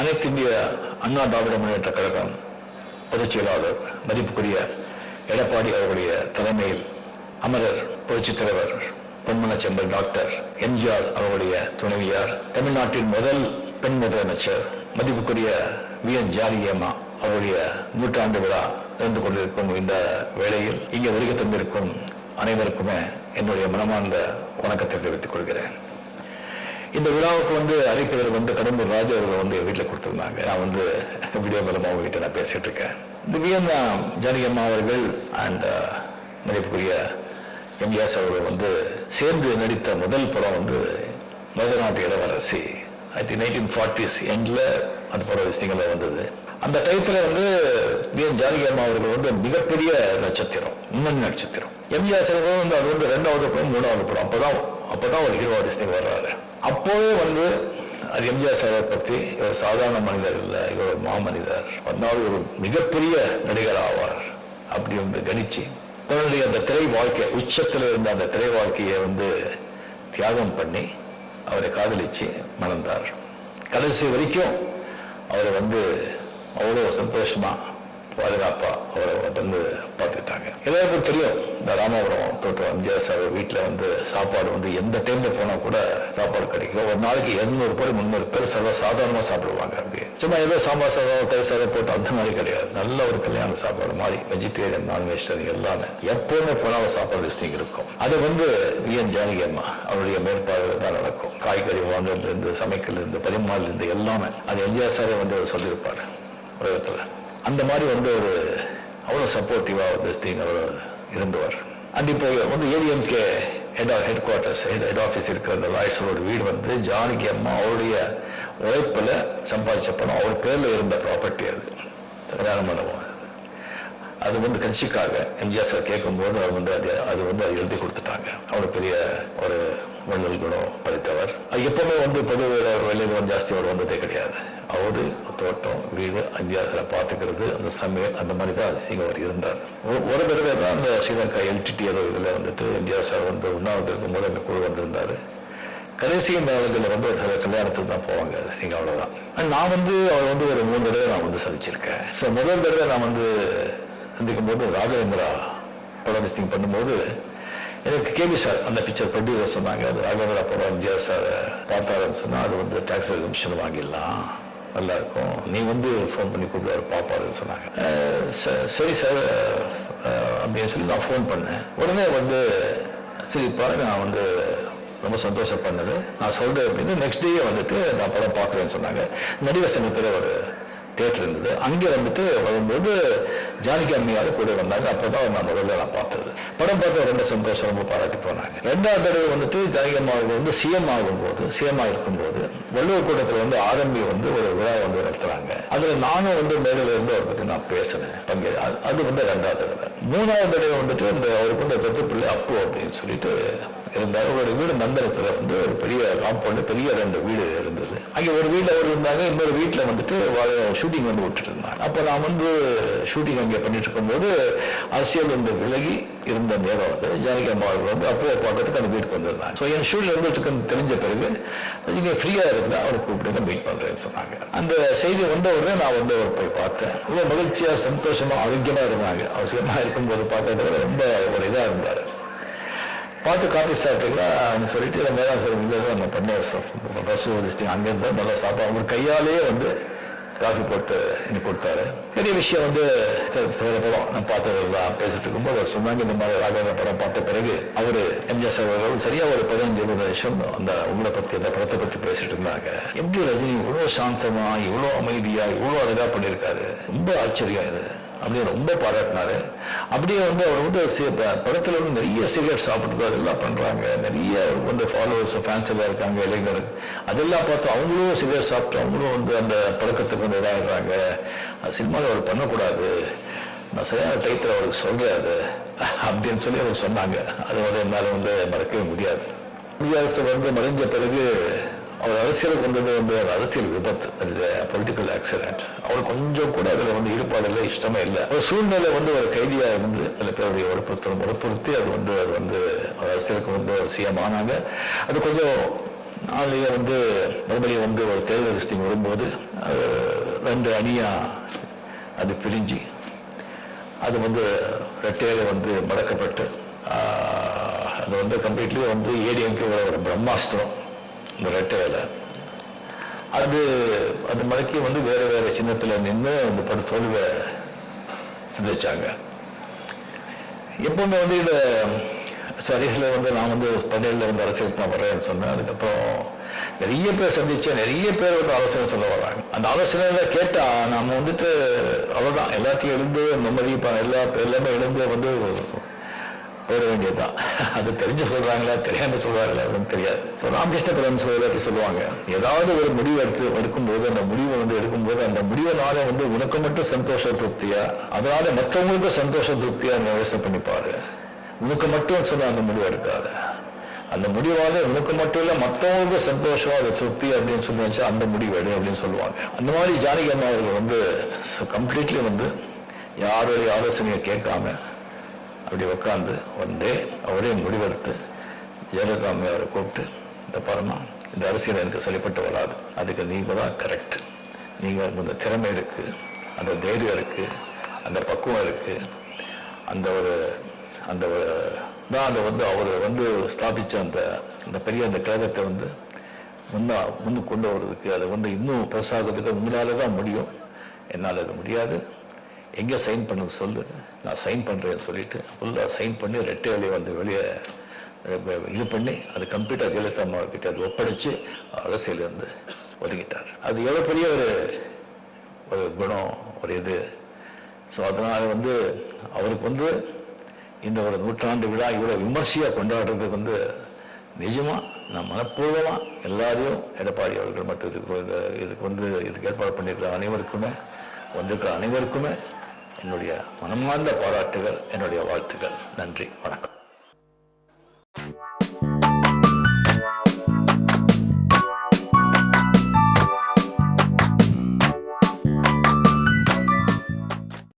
அனைத்து இந்திய அண்ணா திராவிட முன்னேற்ற கழகம் பொதுச் செயலாளர் மதிப்புக்குரிய எடப்பாடி அவருடைய தலைமையில் அமரர் புரட்சித் தலைவர் பொன்மன செம்பல் டாக்டர் எம்ஜிஆர் அவருடைய துணைவியார் தமிழ்நாட்டின் முதல் பெண் முதலமைச்சர் மதிப்புக்குரிய வி. என். ஜாரியம்மா அவருடைய நூற்றாண்டு விழா இருந்து கொண்டிருக்கும் இந்த வேளையில் இங்கே வருகை தந்திருக்கும் அனைவருக்குமே என்னுடைய மனமார்ந்த வணக்கத்தை தெரிவித்துக் கொள்கிறேன். இந்த விழாவுக்கு வந்து அழைப்பவர் வந்து கடம்பூர் ராஜு அவர்கள் வந்து வீட்டில் கொடுத்துருந்தாங்க. நான் வந்து வீடியோ மூலமாக உங்ககிட்ட நான் பேசிட்டு இருக்கேன். இந்த வியன்னா ஜானகி அம்மா அவர்கள் அண்ட் uh, மதிப்புக்குரிய எம்ஜிஆர் அவர்கள் வந்து சேர்ந்து நடித்த முதல் படம் வந்து மதுநாட்டு இளவரசி. ஐ திங்க் நைன்டீன் ஃபார்ட்டிஸ் எண்டில் அந்த படம் விஷயங்களில் வந்தது. அந்த டயத்தில் வந்து வி என் ஜானகி அம்மா அவர்கள் வந்து மிகப்பெரிய நட்சத்திரம் முன்னணி நட்சத்திரம். எம்ஜிஆர் அவர்கள் வந்து அது வந்து ரெண்டாவது படம் மூணாவது படம் அப்போ தான் ஒரு ஹீரோ ஆர்டிஸ்டிங் வர்றாரு. அப்போவே வந்து அது எம்ஜிஆர் சாரை பற்றி இவர் சாதாரண மனிதர் இல்லை இவர் ஒரு மாமனிதர். அதனால் ஒரு மிகப்பெரிய நடிகர் ஆவார். அப்படி வந்து கணிச்சு தன்னுடைய அந்த திரை வாழ்க்கை உச்சத்தில் இருந்த அந்த திரை வாழ்க்கையை வந்து தியாகம் பண்ணி அவரை காதலிச்சு மணந்தார். கடைசி வரைக்கும் அவரை வந்து அவ்வளோ சந்தோஷமாக பாதுகாப்பா அவரை வந்து பார்த்துக்கிட்டாங்க. எல்லாருக்கும் தெரியும் இந்த ராமபுரம் தோட்டம் எம்ஜிஆர் சார் வீட்டில் வந்து சாப்பாடு வந்து எந்த டைம்ல போனா கூட சாப்பாடு கிடைக்கும் ஒரு நாளைக்கு இருநூறு பேர் முந்நூறு பேர் சர்வ சாதாரணமாக சாப்பிடுவாங்க அப்படி. சும்மா ஏதோ சாம்பார் சாதம் தயிர் சாதம் போட்டு அந்த மாதிரி கிடையாது. நல்ல ஒரு கல்யாண சாப்பாடு மாதிரி வெஜிடேரியன் நான் வெஜிடேரியன் எல்லாமே எப்பவுமே போனால் சாப்பாடு லிஸ்டிங் இருக்கும். அது வந்து வி என் ஜானகி அம்மா அவருடைய மேற்பார்வையில் தான் நடக்கும். காய்கறி வாங்குறதுலேருந்து சமைக்கிறதுலேருந்து பரிமாறிலிருந்து எல்லாமே. அது எம்ஜிஆர் சாரே வந்து அவர் சொல்லியிருப்பாரு. உலகத்தில். அந்த மாதிரி வந்து ஒரு அவ்வளோ சப்போர்ட்டிவாக வந்து ஸ்திங் அவர் இருந்தவர். அண்ட் இப்போ வந்து ADMK head headquarters head head office இருக்கிற அந்த லாய்ஸரோட வீடு வந்து ஜானகி அம்மா அவருடைய உழைப்பில் சம்பாதிச்ச பணம். அவர் பேரில் இருந்த ப்ராப்பர்ட்டி அது. கல்யாண மண்டபம் அது வந்து கட்சிக்காக எம்ஜிஆர் சார் கேட்கும்போது அவர் வந்து அது அது வந்து அது எழுதி கொடுத்துட்டாங்க. அவ்வளோ பெரிய ஒரு வள்ளல் குணம் படித்தவர். அது எப்பவுமே வந்து பொது வெளியில் வந்து ஜாஸ்தி அவர் வந்ததே கிடையாது. அவரு தோட்டம் வீடு எம்ஜிஆர் பார்த்துக்கிறது அந்த சமையல் அந்த மாதிரி தான் அதிசயம் அவர் இருந்தார். ஒரு- ஒரு தடவை தான் அந்த ஸ்ரீலங்கா எல்டிடி ஏதோ இதில் வந்துட்டு எம்ஜிஆர் சார் வந்து உண்ணாவிரதம் இருக்கும்போது அந்த குழு வந்திருந்தாரு. கடைசி நாளுகளில் வந்து சில கல்யாணத்துக்கு தான் போவாங்க. நீங்கள் அவ்வளோதான் நான் வந்து அவர் வந்து ஒரு மூணு தடவை நான் வந்து சந்திச்சிருக்கேன். ஸோ முதல் தடவை நான் வந்து சந்திக்கும் போது ராகவேந்திரா படம் லிஸ்டிங் பண்ணும்போது எனக்கு கேபி சார் அந்த பிக்சர் ப்ரொடியூசர் சொன்னாங்க. அது ராகவேந்திரா படம் எம்ஜிஆர் சார் பார்த்தாருன்னு சொன்னால் அது வந்து டாக்ஸ் கமிஷன் வாங்கிடலாம். நல்லா இருக்கும். நீ வந்து ஃபோன் பண்ணி கூப்பிடுவார் பார்ப்பாருன்னு சொன்னாங்க. ச- சரி சார் அப்படின்னு சொல்லி நான் ஃபோன் பண்ணேன். உடனே வந்து சரி பாருங்க நான் வந்து ரொம்ப சந்தோஷப்பட்டது. நான் சொல்கிறேன் அப்படின்னு நெக்ஸ்ட் டே வந்துட்டு நான் படம் பார்க்குறேன்னு சொன்னாங்க. நடிகர் சங்கத்தில் ஒரு தேட்டர் இருந்தது அங்கே வந்துட்டு வரும்போது ஜானகி அம்மையார் கூட வந்தாங்க. அப்போதான் நான் முதல்ல நான் பார்த்தது. படம் பார்த்து ரொம்ப சந்தோஷம் ரொம்ப பாராட்டி போனாங்க. ரெண்டாவது தடவை வந்துட்டு ஜானகி அம்மா வந்து சிஎம் ஆகும்போது சிஎம் இருக்கும்போது வள்ளுவர் கூட்டத்தில் வந்து ஆரம்பி வந்து ஒரு விழா வந்து நடத்துறாங்க. அதில் நானும் வந்து மேடையில இருந்து அவரை பற்றி நான் பேசினேன். பங்கே அது- அது வந்து ரெண்டாவது தடவை. மூணாவது தடவை வந்துட்டு இந்த அவருக்கு வந்து தத்து பிள்ளை அப்பு அப்படின்னு சொல்லிட்டு இருந்தார். அவருடைய வீடு மந்திரத்தில் வந்து ஒரு பெரிய காம்பவுண்டு பெரிய ரெண்டு வீடு இருந்து அங்கே ஒரு வீட்டில் அவர் இருந்தாங்க இன்னொரு வீட்டில் வந்துட்டு ஷூட்டிங் வந்து விட்டுட்டு இருந்தாங்க. அப்போ நான் வந்து ஷூட்டிங் அங்கே பண்ணிட்டு இருக்கும்போது அரசியல் வந்து விலகி இருந்த நேரம் அது. ஜானகி அம்மா அவர்கள் வந்து அப்போ பார்க்கறதுக்கு அந்த வீட்டுக்கு வந்திருந்தாங்க. ஸோ என் ஷூட்டில் இருந்துட்டு தெரிஞ்ச பிறகு நீங்கள் ஃப்ரீயாக இருந்தால் அவரை கூப்பிட்டு மீட் பண்ணுறேன்னு சொன்னாங்க. அந்த செய்தி வந்த உடனே நான் வந்து அவர் போய் பார்த்தேன். ரொம்ப மகிழ்ச்சியாக சந்தோஷமாக ஆரோக்கியமாக இருந்தாங்க. அவசியமாக இருக்கும்போது பார்த்ததுல ரொம்ப ஒரு இதாக இருந்தார். பார்த்து காப்பி சாப்பிட்டீங்களா? அப்படின்னு சொல்லிட்டு நம்ம தான் சார் இந்த நம்ம பண்ணேன் சார். பஸ்ஸு லிஸ்டிங் அங்கேருந்து நல்லா சாப்பாடு அவங்க கையாலேயே வந்து காஃபி போட்டு எனக்கு கொடுத்தாரு. பெரிய விஷயம் வந்து சரி, வேற படம் நான் பார்த்ததெல்லாம் பேசிட்டு இருக்கும்போது அவர் சொன்னாங்க இந்த மாதிரி ராகவேந்திர படம் பார்த்த பிறகு அவர் எம்ஜிஆர் சார் அவர்கள் சரியாக ஒரு பதினஞ்சு இருபது நிமிஷம் அந்த உங்களை பற்றி அந்த படத்தை பற்றி பேசிட்டு இருந்தாங்க. எப்படி ரஜினி இவ்வளோ சாந்தமாக இவ்வளோ அமைதியாக இவ்வளோ அழகாக பண்ணியிருக்காரு. ரொம்ப ஆச்சரியம் இது. அப்படியே ரொம்ப பாராட்டினாரு. அப்படியே வந்து அவர் வந்து படத்தில் வந்து நிறைய சிகரெட் சாப்பிட்டு அதெல்லாம் பண்ணுறாங்க நிறைய வந்து ஃபாலோவர்ஸ் ஃபேன்ஸ் எல்லாம் இருக்காங்க இளைஞர் அதெல்லாம் பார்த்து அவங்களும் சிகரெட் சாப்பிட்டு அவங்களும் வந்து அந்த பழக்கத்துக்கு வந்து இதாகிடுறாங்க அந்த சினிமாவில் அவர் பண்ணக்கூடாது. நான் சரியான டைத்தில் அவருக்கு சொல்கிறாரு அப்படின்னு சொல்லி அவர் சொன்னாங்க. அதை வந்து என்னால் வந்து மறக்கவே முடியாது. குடியரசு வந்து மறைஞ்ச பிறகு அவர் அரசியலுக்கு வந்தது வந்து ஒரு அரசியல் விபத்து. பொலிட்டிக்கல் ஆக்சிடென்ட் அவர் கொஞ்சம் கூட அதில் வந்து ஈடுபாடு இல்லை இஷ்டமே இல்லை. ஒரு சூழ்நிலை வந்து ஒரு கைதியாக இருந்து சில பேருடைய வற்புறுத்தல் வலுப்படுத்தி அது வந்து அது வந்து அரசியலுக்கு வந்து ஒரு சிஎம் ஆனாங்க. அது கொஞ்சம் நாளைய வந்து மறுபடியும் வந்து ஒரு தேர்தல் லிஸ்டிங் வரும்போது அது ரெண்டு அணியாக அது பிரிஞ்சு அது வந்து ரெட்டையில வந்து மடக்கப்பட்டு அது வந்து கம்ப்ளீட்லி வந்து ஏடிஎம்கே ஒரு பிரம்மாஸ்திரம். இந்த ரெட்டையில அது அது மடக்கி வந்து வேற வேறு சின்னத்துல நின்று அந்த படு தொழுவை சிந்திச்சாங்க. எப்பவுமே வந்து இதை சரிசில் வந்து நான் வந்து பன்னெண்டில் வந்து அரசியலுக்கு நான் வரேன்னு சொன்னேன். அதுக்கப்புறம் நிறைய பேர் சந்திச்சேன். நிறைய பேர் வந்து ஆலோசனை சொல்ல வர்றாங்க அந்த ஆலோசனை கேட்டா நாம வந்துட்டு அவ்வளோதான் எல்லாத்தையும் எழுந்து நிம்மதி எல்லா எல்லாமே எழுந்து வந்து போயிட வேண்டியதுதான். அது தெரிஞ்சு சொல்றாங்களா தெரியாம சொல்றாங்களா அப்படின்னு தெரியாது. ஸோ ராமகிருஷ்ண பரமசிவத்தை சொல்லுவாங்க ஏதாவது ஒரு முடிவு எடுத்து எடுக்கும்போது அந்த முடிவை வந்து எடுக்கும்போது அந்த முடிவினால வந்து உனக்கு மட்டும் சந்தோஷ திருப்தியா? அதனால மற்றவங்களுக்கும் சந்தோஷ திருப்தியா நீ யோசனை உனக்கு மட்டும் சொன்ன அந்த முடிவு எடுக்காத. அந்த முடிவால உனக்கு மட்டும் இல்ல மற்றவங்களுக்கு சந்தோஷம் அது திருப்தி அப்படின்னு சொல்லி வச்சு அந்த முடிவு எடு அப்படின்னு சொல்லுவாங்க. அந்த மாதிரி ஜானகி அம்மா அவர்கள் வந்து கம்ப்ளீட்லி வந்து யாருடைய ஆலோசனையை கேட்காம அப்படி உட்காந்து வந்து அவரே முடிவெடுத்து ஜெயலலிதா அவரை கூப்பிட்டு இந்த பாருமா இந்த அரசியல் எனக்கு சரிப்பட்டு வராது. அதுக்கு நீங்கள் தான் கரெக்ட் நீங்கள் இந்த திறமை இருக்குது அந்த தைரியம் இருக்குது அந்த பக்குவம் இருக்குது அந்த ஒரு அந்த ஒரு தான் அதை வந்து அவர் வந்து ஸ்தாபித்த அந்த அந்த பெரிய அந்த கழகத்தை வந்து முன்னா முன்னு கொண்டு வர்றதுக்கு அதை வந்து இன்னும் பெருசாகிறதுக்கு உங்களால் தான் முடியும். என்னால் அது முடியாது. எங்கே சைன் பண்ண சொல்லு. நான் சைன் பண்ணுறேன்னு சொல்லிட்டு ஃபுல்லாக சைன் பண்ணி ரெட்டை வேலையை வந்து வெளியே இது பண்ணி அது கம்ப்யூட்டர் ஜெயலலிதா அம்மா கிட்ட அது ஒப்படைச்சு அரசியலேருந்து வந்து ஒதுக்கிட்டார். அது எவ்வளோ பெரிய ஒரு ஒரு குணம் ஒரு இது. ஸோ அதனால் வந்து அவருக்கு வந்து இந்த ஒரு நூற்றாண்டு விழா இவ்வளோ விமர்சையாக கொண்டாடுறதுக்கு வந்து நிஜமாக நான் மனப்பூர்வமாக எல்லாரையும் எடப்பாடி அவர்கள் மட்டும் இதுக்கு இதுக்கு வந்து இதுக்கு ஏற்பாடு பண்ணியிருக்கிற அனைவருக்குமே வந்திருக்கிற அனைவருக்குமே என்னுடைய மனமார்ந்த பாராட்டுகள் என்னுடைய வாழ்த்துகள். நன்றி வணக்கம்.